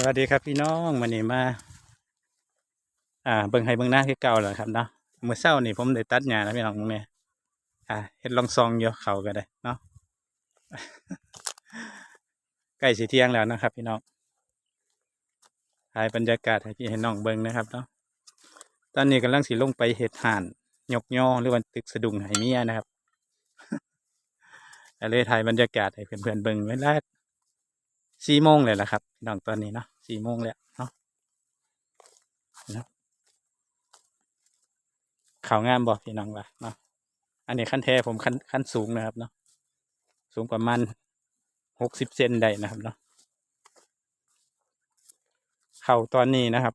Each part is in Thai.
สวัสดีครับพี่น้องวันนี้มา อ่า เบิ่งให้เบิ่งหน้าคือเก่าแล้วครับเนาะเมื่อเช้านี่ผมได้ตัดหญ้าแล้วพี่น้องแม่อ่าเฮ็ดลองซองอยู่เขาก็ได้เนาะใกล้สิเที่ยงแล้วนะครับ พี่น้องถ่ายบรรยากาศให้พี่ให้น้องเบิ่งนะครับเนาะตอนนี้กำลังสิลงไปเฮ็ดห่านยกย่อหรือว่าตึกสะดุ้งให้เมียนะครับก็เลยถ่ายบรรยากาศให้เพื่อนๆเบิ่งเวลา สี่โมงเลยละครับพี่น้องตอนนี้เนาะสี่โมงแล้วเนาะเข่าวงามบอกพี่น้องว่าเนาะอันนี้ขั้นแท้ผมขั้นขั้นสูงนะครับเนาะสูงประมาณหกสิบเซนได้นะครับเนาะเข่าตอนนี้นะครับ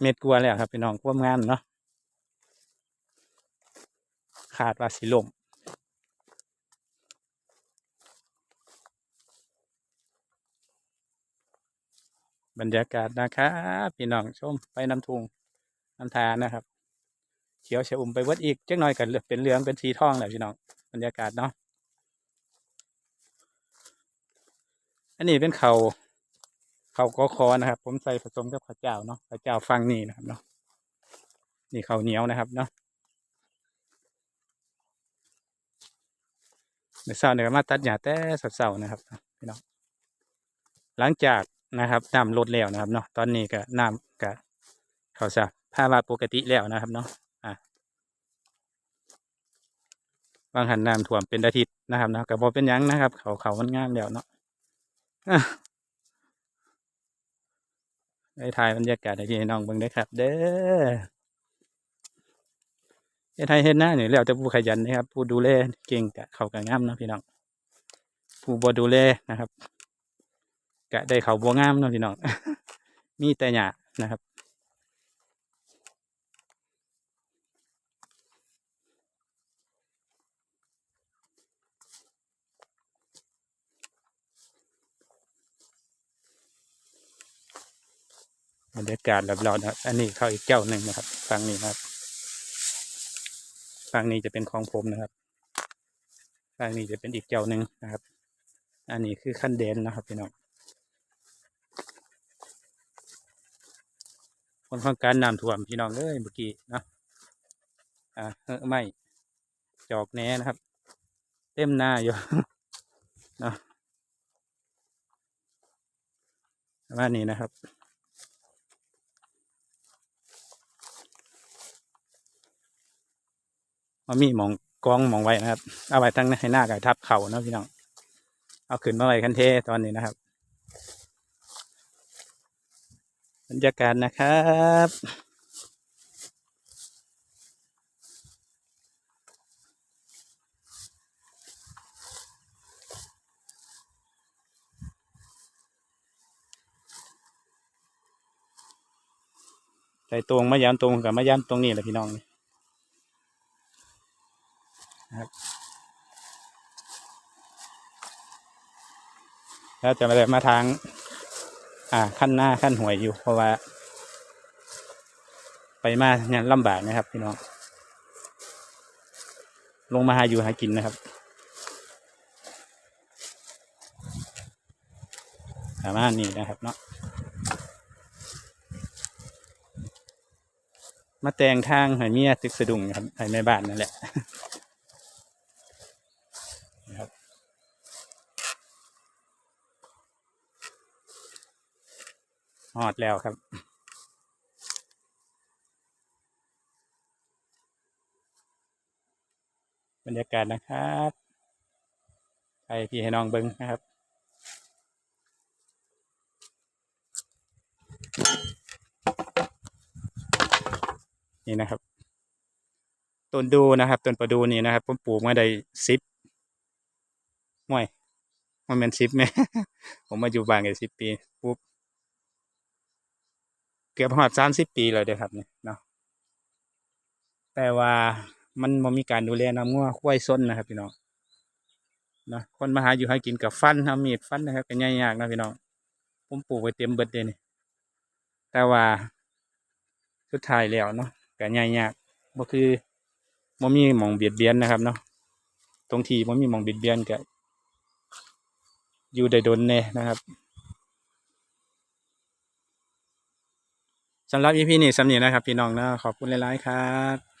เม็ดกลัวแล้วครับพี่น้องความงามเนาะขาดว่าสีลม บรรยากาศนะครับพี่น้องชมไปน้ำทุงน้ำทานะครับ เขียวชะอุ่มไปวิดอีกจักหน่อยกันเป็นเหลืองเป็นสีทองแหละพี่น้องบรรยากาศเนาะอันนี้เป็นเขาเขากอคอนะครับ ผมใส่ผสมกับข้าวเจ้าเนาะข้าวเจ้าฟังนี่นะครับเนาะนี่ข้าเหนียวนะครับเนาะเดี๋ยวเช้าเนี่ยมาตัดหญ้าแต่เสาๆนะครับพี่น้องหลังจาก นะครับน้ำลดแล้วนะครับเนาะตอนนี้ก็น้ำก็เขาจะภาวะปกติแล้วนะครับเนาะอะบางหันน้ำท่วมเป็นอาทิตย์นะครับเนาะก็บอเป็นยังนะครับ เขาเขามันงามแล้วเนาะอะได้ถ่ายบรรยากาศให้พี่น้องเบิ่งได้ครับ เด้อเฮ็ดไทยเฮ็ดหน้าเนี่ยแล้วแต่ผู้ขยันนะครับ ผู้ดูแลเก่งกะเขากะงามนะพี่น้องผู้บ่ดูแลนะครับ กะได้เขาบัวงามเนาะพี่น้อง มีแต่หยานะครับ บรรยากาศแบบเรานะครับ อันนี้เข้าอีกเจ้าหนึ่งนะครับ ฝั่งนี้นะครับ ฝั่งนี้จะเป็นของผมนะครับ ฝั่งนี้จะเป็นอีกเจ้าหนึ่งนะครับ อันนี้คือขั้นเดนนะครับพี่น้อง คนของการน้ำท่วมพี่น้องเอ้ยเมื่อกี้นะอ่าเฮ้ไม่จอกแหน่นะครับ เต็มหน้าอยู่นะประมาณนี้นะครับมามีหมองกองหมองไว้นะครับ เอาไว้ทั้งให้หน้ากับทับเข่านะพี่น้อง เอาขึ้นมาไว้คันเทตอนนี้นะครับ บรรยากาศนะครับใส่ตรงมะยามตรงกับมะยามตรงนี้แหละพี่น้องนี่นะครับแล้วจะมาได้มาทาง อ่าขั้นหน้าขั้นหวยอยู่ เพราะว่า ไปมาเนี่ยลำบากนะครับ พี่น้อง ลงมาหาอยู่หากินนะครับประมาณนี้นะครับเนาะมาแต่งทางให้เมียตึกสะดุ้งครับให้แม่บ้านนั่นแหละ นะครับ ฮอดแล้วครับบรรยากาศนะครับไปพี่ให้น้องเบิ้งนะครับนี่นะครับต้นดูนะครับต้นประดูนี่นะครับผมปลูกมาได้สิบห่วยมันเป็นสิบไหมผมมาอยู่บ้านกันสิบปีปุ๊บ เกือบหอดสามสิบปีเลยเด้อครับเนี่ยเนาะแต่ว่ามันมัมีการดูแลน้ำงัวควายส้นนะครับพี่น้องนะคนมาหาอยู่ให้กินกับฟันทำมีดฟันนะครับเป็นยากๆนะพี่น้องผมปลูกไว้เต็มเบิดเลยนี่แต่ว่าสุดท้ายแล้วเนาะก็ยากๆก็คือมันมีหมองเบียดเบียนนะครับเนาะตรงที่มันมีหมองเบียดเบียนก็อยู่ได้ดนแน่นะครับ สำหรับอีพีนี้สำเนียนะครับ พี่น้องนะขอบคุณหลายๆครับ